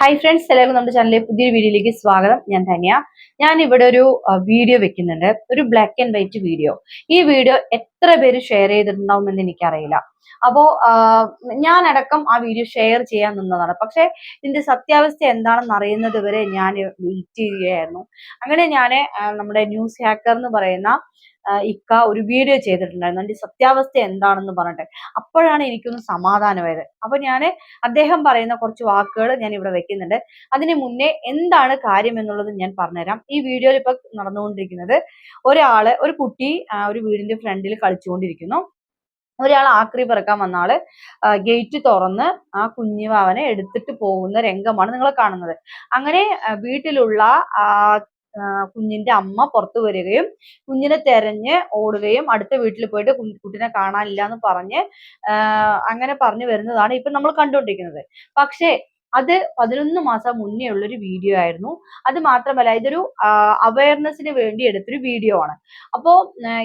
Hi friends എല്ലാവർക്കും നമ്മുടെ ചാനലിലെ പുതിയൊരു വീഡിയോയിലേക്ക് സ്വാഗതം. ഞാൻ ധന്യ. ഞാൻ ഇവിടെ ഒരു വീഡിയോ വെക്കുന്നുണ്ട്. ഒരു ബ്ലാക്ക് ആൻഡ് വൈറ്റ് വീഡിയോ ഈ വീഡിയോ എത്ര പേര് ഷെയർ ചെയ്തിട്ടുണ്ടാവും എന്ന് എനിക്കറിയില്ല. അപ്പോ ഞാനടക്കം ആ വീഡിയോ ഷെയർ ചെയ്യാൻ നിന്നതാണ്. പക്ഷെ ഇതിന്റെ സത്യാവസ്ഥ എന്താണെന്ന് അറിയുന്നത് വരെ ഞാൻ വെയിറ്റ് ചെയ്യുകയായിരുന്നു. അങ്ങനെ ഞാൻ നമ്മുടെ ന്യൂസ് ഹാക്കർ എന്ന് പറയുന്ന ഇക്ക ഒരു വീഡിയോ ചെയ്തിട്ടുണ്ടായിരുന്നു. അതിന്റെ സത്യാവസ്ഥ എന്താണെന്ന് പറഞ്ഞിട്ട്. അപ്പോഴാണ് എനിക്കൊന്ന് സമാധാനമായത്. അപ്പൊ ഞാൻ അദ്ദേഹം പറയുന്ന കുറച്ച് വാക്കുകൾ ഞാൻ ഇവിടെ വെക്കുന്നുണ്ട്. അതിന് മുന്നേ എന്താണ് കാര്യം എന്നുള്ളത് ഞാൻ പറഞ്ഞുതരാം. ഈ വീഡിയോയിൽ ഇപ്പൊ നടന്നുകൊണ്ടിരിക്കുന്നത് ഒരാൾ ഒരു കുട്ടി ഒരു വീടിന്റെ ഫ്രണ്ടിൽ കളിച്ചുകൊണ്ടിരിക്കുന്നു. ഒരാൾ ആക്രി പിറക്കാൻ വന്ന ആൾ ഗേറ്റ് തുറന്ന് ആ കുഞ്ഞുവാവനെ എടുത്തിട്ട് പോകുന്ന രംഗമാണ് നിങ്ങൾ കാണുന്നത്. അങ്ങനെ വീട്ടിലുള്ള കുഞ്ഞിന്റെ അമ്മ പുറത്തു വരികയും കുഞ്ഞിനെ തെരഞ്ഞ് ഓടുകയും അടുത്ത വീട്ടിൽ പോയിട്ട് കുട്ടിനെ കാണാനില്ല എന്ന് പറഞ്ഞ് അങ്ങനെ പറഞ്ഞു വരുന്നതാണ് ഇപ്പൊ നമ്മൾ കണ്ടുകൊണ്ടിരിക്കുന്നത്. പക്ഷേ അത് പതിനൊന്ന് മാസം മുന്നേ ഉള്ളൊരു വീഡിയോ ആയിരുന്നു. അത് മാത്രമല്ല ഇതൊരു അവയർനെസ്സിന് വേണ്ടി എടുത്തൊരു വീഡിയോ ആണ്. അപ്പോൾ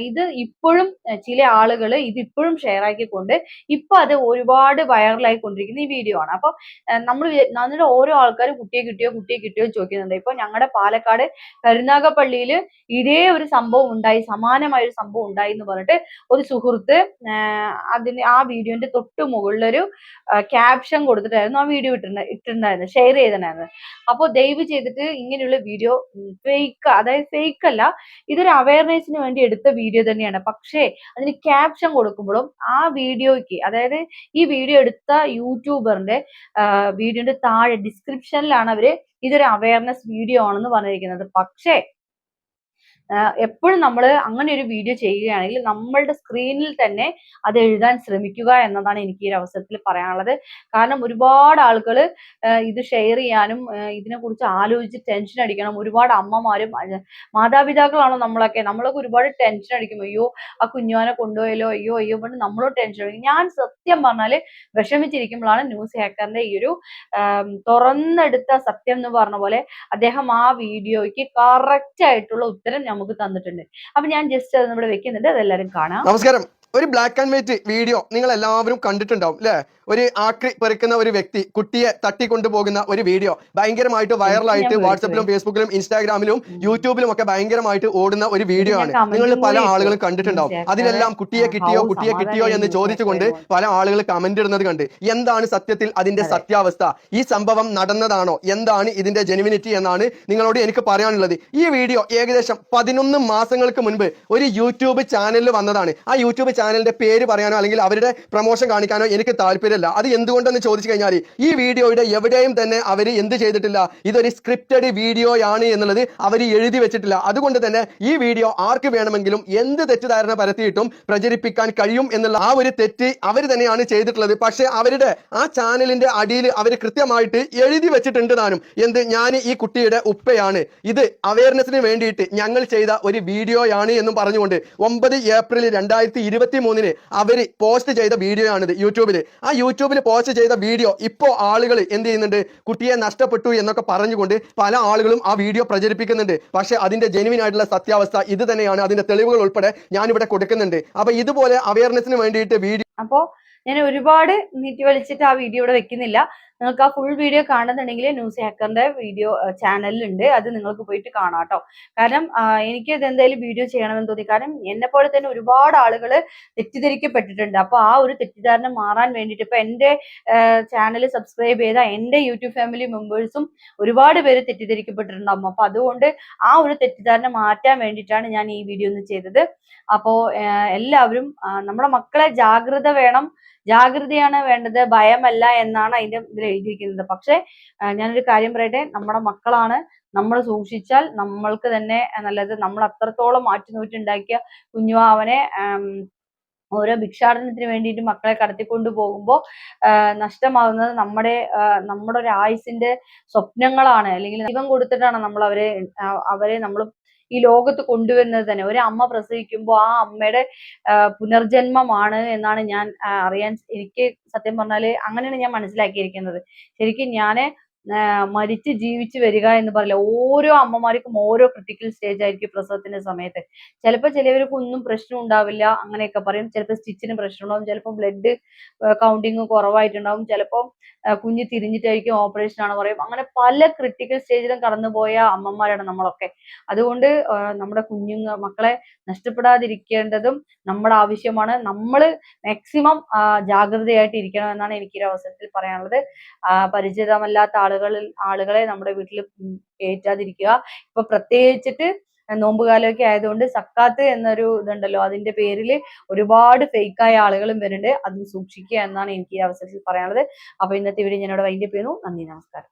ഇത് ഇപ്പോഴും ചില ആളുകൾ ഇത് ഇപ്പോഴും ഷെയർ ആക്കിക്കൊണ്ട് ഇപ്പൊ അത് ഒരുപാട് വൈറലായി കൊണ്ടിരിക്കുന്ന ഈ വീഡിയോ ആണ്. അപ്പോൾ നമ്മൾ നമ്മുടെ ഓരോ ആൾക്കാരും കുട്ടിയെ കിട്ടിയോ കുട്ടിയെ കിട്ടിയോ ചോദിക്കുന്നുണ്ട്. ഇപ്പൊ ഞങ്ങളുടെ പാലക്കാട് കരുനാഗപ്പള്ളിയിൽ ഇതേ ഒരു സംഭവം ഉണ്ടായി സമാനമായ ഒരു സംഭവം ഉണ്ടായി എന്ന് പറഞ്ഞിട്ട് ഒരു സുഹൃത്ത് അതിന് ആ വീഡിയോന്റെ തൊട്ട് മുകളിലൊരു ക്യാപ്ഷൻ കൊടുത്തിട്ടായിരുന്നു ആ വീഡിയോ ഇട്ടിട്ടുണ്ട ഇട്ടിട്ടുണ്ടായിരുന്നത് ഷെയർ ചെയ്തിട്ടുണ്ടായിരുന്നത് അപ്പോൾ ദയവ് ചെയ്തിട്ട് ഇങ്ങനെയുള്ള വീഡിയോ ഫേക്ക് അതായത് ഫേക്ക് അല്ല ഇതൊരു അവയർനെസ്സിന് വേണ്ടി എടുത്ത വീഡിയോ തന്നെയാണ്. പക്ഷേ അതിന് ക്യാപ്ഷൻ കൊടുക്കുമ്പോഴും ആ വീഡിയോയ്ക്ക് അതായത് ഈ വീഡിയോ എടുത്ത യൂട്യൂബറിന്റെ വീഡിയോന്റെ താഴെ ഡിസ്ക്രിപ്ഷനിലാണ് അവർ ഇതൊരു അവയർനെസ് വീഡിയോ ആണെന്ന് പറഞ്ഞിരിക്കുന്നത്. പക്ഷേ എപ്പോഴും നമ്മൾ അങ്ങനെ ഒരു വീഡിയോ ചെയ്യുകയാണെങ്കിൽ നമ്മളുടെ സ്ക്രീനിൽ തന്നെ അത് എഴുതാൻ ശ്രമിക്കുക എന്നതാണ് എനിക്ക് ഈ ഒരു അവസരത്തിൽ പറയാനുള്ളത്. കാരണം ഒരുപാട് ആളുകൾ ഇത് ഷെയർ ചെയ്യാനും ഇതിനെക്കുറിച്ച് ആലോചിച്ച് ടെൻഷൻ അടിക്കണം. ഒരുപാട് അമ്മമാരും മാതാപിതാക്കളാണോ നമ്മളൊക്കെ? നമ്മളൊക്കെ ഒരുപാട് ടെൻഷൻ അടിക്കും. അയ്യോ ആ കുഞ്ഞുവാനെ കൊണ്ടുപോയല്ലോ. അയ്യോ അയ്യോ പറഞ്ഞ് നമ്മളോ ടെൻഷൻ അടിക്കും. ഞാൻ സത്യം പറഞ്ഞാൽ വിഷമിച്ചിരിക്കുമ്പോഴാണ് ന്യൂസ് ഹാക്കറിന്റെ ഈ ഒരു തുറന്നെടുത്ത സത്യം എന്ന് പറഞ്ഞ പോലെ അദ്ദേഹം ആ വീഡിയോയ്ക്ക് കറക്റ്റ് ആയിട്ടുള്ള ഉത്തരം നമുക്ക് തന്നിട്ടുണ്ട്. അപ്പൊ ഞാൻ ജസ്റ്റ് അത് നമ്മുടെ വെക്കുന്നുണ്ട്. അതെല്ലാരും കാണാം. നമസ്കാരം. ഒരു ബ്ലാക്ക് ആൻഡ് വൈറ്റ് വീഡിയോ നിങ്ങൾ എല്ലാവരും കണ്ടിട്ടുണ്ടാവും അല്ലേ ഒരു ആക്രി പെറുക്കുന്ന ഒരു വ്യക്തി കുട്ടിയെ തട്ടിക്കൊണ്ടു പോകുന്ന ഒരു വീഡിയോ ഭയങ്കരമായിട്ട് വൈറലായിട്ട് വാട്സപ്പിലും ഫേസ്ബുക്കിലും ഇൻസ്റ്റാഗ്രാമിലും യൂട്യൂബിലും ഒക്കെ ഭയങ്കരമായിട്ട് ഓടുന്ന ഒരു വീഡിയോ ആണ്. നിങ്ങൾ പല ആളുകളും കണ്ടിട്ടുണ്ടാവും. അതിലെല്ലാം കുട്ടിയെ കിട്ടിയോ കുട്ടിയെ കിട്ടിയോ എന്ന് ചോദിച്ചുകൊണ്ട് പല ആളുകൾ കമന്റ് ഇടുന്നത് കണ്ട് എന്താണ് സത്യത്തിൽ അതിന്റെ സത്യാവസ്ഥ? ഈ സംഭവം നടന്നതാണോ? എന്താണ് ഇതിന്റെ ജെനുവിനിറ്റി എന്നാണ് നിങ്ങളോട് എനിക്ക് പറയാനുള്ളത്. ഈ വീഡിയോ ഏകദേശം പതിനൊന്ന് മാസങ്ങൾക്ക് മുൻപ് ഒരു യൂട്യൂബ് ചാനലിൽ വന്നതാണ്. ആ യൂട്യൂബ് ചാനലിന്റെ പേര് പറയാനോ അല്ലെങ്കിൽ അവരുടെ പ്രൊമോഷൻ കാണിക്കാനോ എനിക്ക് താല്പര്യമില്ല. അത് എന്തുകൊണ്ടെന്ന് ചോദിച്ചു കഴിഞ്ഞാൽ ഈ വീഡിയോയുടെ എവിടെയും തന്നെ അവർ എന്ത് ചെയ്തിട്ടില്ല. ഇതൊരു സ്ക്രിപ്റ്റഡ് വീഡിയോയാണ് എന്നുള്ളത് അവർ എഴുതി വെച്ചിട്ടില്ല. അതുകൊണ്ട് തന്നെ ഈ വീഡിയോ ആർക്ക് വേണമെങ്കിലും എന്ത് തെറ്റിദ്ധാരണ പരത്തിയിട്ടും പ്രചരിപ്പിക്കാൻ കഴിയും എന്നുള്ള ആ ഒരു തെറ്റ് അവർ തന്നെയാണ് ചെയ്തിട്ടുള്ളത്. പക്ഷേ അവരുടെ ആ ചാനലിന്റെ അടിയിൽ അവർ കൃത്യമായിട്ട് എഴുതി വെച്ചിട്ടുണ്ട് താനും. എന്ത്? ഞാൻ ഈ കുട്ടിയുടെ ഉപ്പയാണ്. ഇത് അവയർനെസ്സിന് വേണ്ടിയിട്ട് ഞങ്ങൾ ചെയ്ത ഒരു വീഡിയോയാണ് എന്നും പറഞ്ഞുകൊണ്ട് ഒമ്പത് ഏപ്രിൽ രണ്ടായിരത്തി ഇരുപത്തി മൂന്നിന് അവർ പോസ്റ്റ് ചെയ്ത വീഡിയോ ആണിത് യൂട്യൂബിൽ ആ യൂട്യൂബിൽ പോസ്റ്റ് ചെയ്ത വീഡിയോ ഇപ്പോൾ ആളുകൾ എന്ത് ചെയ്യുന്നുണ്ട്? കുട്ടിയെ നഷ്ടപ്പെട്ടു എന്നൊക്കെ പറഞ്ഞുകൊണ്ട് പല ആളുകളും ആ വീഡിയോ പ്രചരിപ്പിക്കുന്നുണ്ട്. പക്ഷേ അതിന്റെ ജെനുവിൻ ആയിട്ടുള്ള സത്യാവസ്ഥ ഇത് തന്നെയാണ്. അതിന്റെ തെളിവുകൾ ഉൾപ്പെടെ ഞാനിവിടെ കൊടുക്കുന്നുണ്ട്. അപ്പൊ ഇതുപോലെ അവയർനെസ്സിന് വേണ്ടിയിട്ട് വീഡിയോ അപ്പോ ഞാൻ ഒരുപാട് നീട്ടി വലിച്ചിട്ട് ആ വീഡിയോ ഇവിടെ വെക്കുന്നില്ല. നിങ്ങൾക്ക് ആ ഫുൾ വീഡിയോ കാണുന്നുണ്ടെങ്കിൽ ന്യൂസ് ഹാക്കറിന്റെ വീഡിയോ ചാനലിലുണ്ട് അത് നിങ്ങൾക്ക് പോയിട്ട് കാണാം കേട്ടോ. കാരണം എനിക്ക് ഇത് എന്തായാലും വീഡിയോ ചെയ്യണമെന്ന് തോന്നി. കാരണം എന്നെ പോലെ തന്നെ ഒരുപാട് ആളുകൾ തെറ്റിദ്ധരിക്കപ്പെട്ടിട്ടുണ്ട്. അപ്പോൾ ആ ഒരു തെറ്റിദ്ധാരണ മാറാൻ വേണ്ടിയിട്ട് ഇപ്പൊ എന്റെ ചാനൽ സബ്സ്ക്രൈബ് ചെയ്ത എന്റെ യൂട്യൂബ് ഫാമിലി മെമ്പേഴ്സും ഒരുപാട് പേര് തെറ്റിദ്ധരിക്കപ്പെട്ടിട്ടുണ്ടാവും അപ്പൊ അതുകൊണ്ട് ആ ഒരു തെറ്റിദ്ധാരണ മാറ്റാൻ വേണ്ടിയിട്ടാണ് ഞാൻ ഈ വീഡിയോ ഒന്ന് ചെയ്തത്. അപ്പോൾ എല്ലാവരും നമ്മുടെ മക്കളെ ജാഗ്രത വേണം. ജാഗ്രതയാണ് വേണ്ടത്. ഭയമല്ല എന്നാണ് അതിന്റെ ഇതിൽ എഴുതിയിരിക്കുന്നത്. പക്ഷെ ഞാനൊരു കാര്യം പറയട്ടെ. നമ്മുടെ മക്കളാണ്. നമ്മൾ സൂക്ഷിച്ചാൽ നമ്മൾക്ക് തന്നെ നല്ലത്. നമ്മൾ അത്രത്തോളം മാറ്റിനൂറ്റുണ്ടാക്കിയ കുഞ്ഞുവാവനെ ഓരോ ഭിക്ഷാടനത്തിന് വേണ്ടിയിട്ട് മക്കളെ കടത്തിക്കൊണ്ട് പോകുമ്പോൾ നഷ്ടമാകുന്നത് നമ്മുടെ നമ്മുടെ ഒരു ആയുസിന്റെ സ്വപ്നങ്ങളാണ്. അല്ലെങ്കിൽ ജീവൻ കൊടുത്തിട്ടാണ് നമ്മൾ അവരെ അവരെ നമ്മൾ ഈ ലോകത്ത് കൊണ്ടുവരുന്നത് തന്നെ. ഒരു അമ്മ പ്രസവിക്കുമ്പോൾ ആ അമ്മയുടെ പുനർജന്മമാണ് എന്നാണ് ഞാൻ അറിയാൻ എനിക്ക് സത്യം പറഞ്ഞാൽ അങ്ങനെയാണ് ഞാൻ മനസ്സിലാക്കിയിരിക്കുന്നത്. ശരിക്കും ആ, മരിച്ച് ജീവിച്ച് വരിക എന്ന് പറയില്ല ഓരോ അമ്മമാർക്കും ഓരോ ക്രിട്ടിക്കൽ സ്റ്റേജ് ആയിരിക്കും പ്രസവത്തിന്റെ സമയത്ത്. ചിലപ്പോൾ ചിലവർക്ക് ഒന്നും പ്രശ്നം ഉണ്ടാവില്ല അങ്ങനെയൊക്കെ പറയും. ചിലപ്പോൾ സ്റ്റിച്ചിന് പ്രശ്നം ഉണ്ടാവും ചിലപ്പോൾ ബ്ലഡ് കൗണ്ടിങ് കുറവായിട്ടുണ്ടാവും. ചിലപ്പോൾ കുഞ്ഞ് തിരിഞ്ഞിട്ടായിരിക്കും ഓപ്പറേഷൻ ആണ് പറയും. അങ്ങനെ പല ക്രിട്ടിക്കൽ സ്റ്റേജിലും കടന്നുപോയ അമ്മമാരാണ് നമ്മളൊക്കെ. അതുകൊണ്ട് നമ്മുടെ കുഞ്ഞുങ്ങ മക്കളെ നഷ്ടപ്പെടാതിരിക്കേണ്ടതും നമ്മുടെ ആവശ്യമാണ്. നമ്മൾ മാക്സിമം ജാഗ്രതയായിട്ട് ഇരിക്കണം എന്നാണ് എനിക്ക് ഈ അവസരത്തിൽ പറയാനുള്ളത്. പരിചിതമല്ലാത്ത പരിചിതമല്ലാത്ത ആളുകളിൽ ആളുകളെ നമ്മുടെ വീട്ടിൽ കയറ്റാതിരിക്കുക ഇപ്പൊ പ്രത്യേകിച്ചിട്ട് നോമ്പുകാലമൊക്കെ ആയതുകൊണ്ട് സക്കാത്ത് എന്നൊരു ഇതുണ്ടല്ലോ അതിന്റെ പേരിൽ ഒരുപാട് ഫേക്കായ ആളുകളും വരുന്നുണ്ട്. അത് സൂക്ഷിക്കുക എന്നാണ് എനിക്ക് ഈ അവസരത്തിൽ പറയാനുള്ളത്. അപ്പൊ ഇന്നത്തെ വീഡിയോ ഞാനിവിടെ വൈൻഡപ്പ് ചെയ്യുന്നു. നന്ദി നമസ്കാരം.